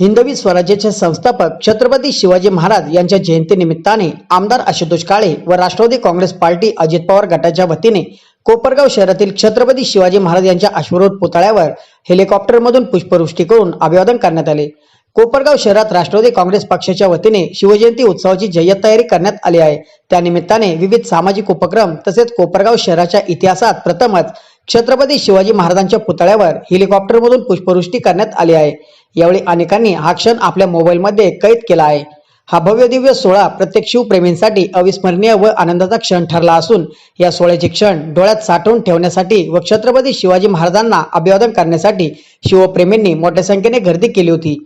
हिंदवी स्वराज्याचे संस्थापक छत्रपती शिवाजी महाराज यांच्या जयंतीनिमित्ताने आमदार आशुतोष काळे व राष्ट्रवादी काँग्रेस पार्टी अजित पवार गटाच्या वतीने कोपरगाव शहरातील छत्रपती शिवाजी महाराज यांच्या अश्वरोध पुतळ्यावर हेलिकॉप्टरमधून पुष्पवृष्टी करून अभिवादन करण्यात आले. कोपरगाव शहरात राष्ट्रवादी काँग्रेस पक्षाच्या वतीने शिवजयंती उत्सवाची जय्यत तयारी करण्यात आली आहे. त्यानिमित्ताने विविध सामाजिक उपक्रम तसेच कोपरगाव शहराच्या इतिहासात प्रथमच छत्रपती शिवाजी महाराजांच्या पुतळ्यावर हेलिकॉप्टरमधून पुष्पवृष्टी करण्यात आली आहे. यावेळी अनेकांनी हा क्षण आपल्या मोबाईलमध्ये कैद केला आहे. हा भव्य दिव्य सोहळा प्रत्येक शिवप्रेमींसाठी अविस्मरणीय व आनंदाचा क्षण ठरला असून या सोहळ्याचे क्षण डोळ्यात साठवून ठेवण्यासाठी व छत्रपती शिवाजी महाराजांना अभिवादन करण्यासाठी शिवप्रेमींनी मोठ्या संख्येने गर्दी केली होती.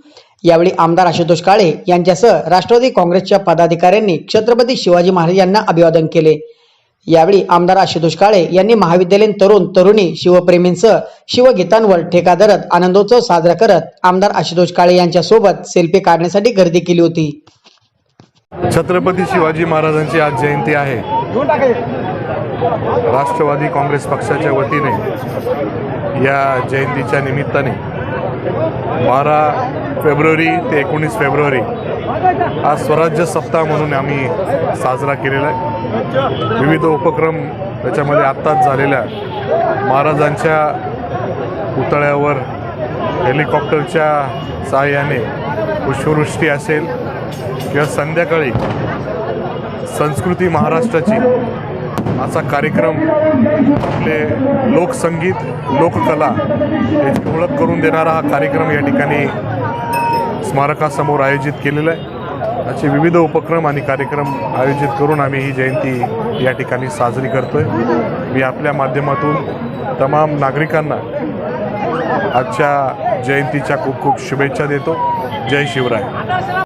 यावेळी आमदार आशुतोष काळे यांच्यासह राष्ट्रवादी काँग्रेसच्या पदाधिकाऱ्यांनी छत्रपती शिवाजी महाराज यांना अभिवादन केले. यावेळी आमदार आशुतोष काळे यांनी महाविद्यालयीन तरुण तरुणी शिवप्रेमींसह शिवगीतांवर ठेका धरत आनंदोत्सव साजरा करत आमदार आशुतोष काळे यांच्यासोबत सेल्फी काढण्यासाठी गर्दी केली होती. छत्रपती शिवाजी महाराजांची आज जयंती आहे. राष्ट्रवादी काँग्रेस पक्षाच्या वतीने या जयंतीच्या निमित्ताने बारा फेब्रुवारी ते एकोणीस फेब्रुवारी हा स्वराज्य सप्ताह म्हणून आम्ही साजरा केलेला आहे. विविध उपक्रम त्याच्यामध्ये आत्ताच झालेल्या महाराजांच्या पुतळ्यावर हेलिकॉप्टरच्या सहाय्याने पुष्पवृष्टी असेल किंवा संध्याकाळी संस्कृती महाराष्ट्राची असा कार्यक्रम आपले लोकसंगीत लोककला याची ओळख करून देणारा हा कार्यक्रम या ठिकाणी स्मारकासमोर आयोजित केलेला आहे. असे विविध उपक्रम आणि कार्यक्रम आयोजित करून आम्ही ही जयंती या ठिकाणी साजरी करतो आहे मी आपल्या माध्यमातून तमाम नागरिकांना आजच्या जयंतीच्या खूप खूप शुभेच्छा देतो. जय शिवराय.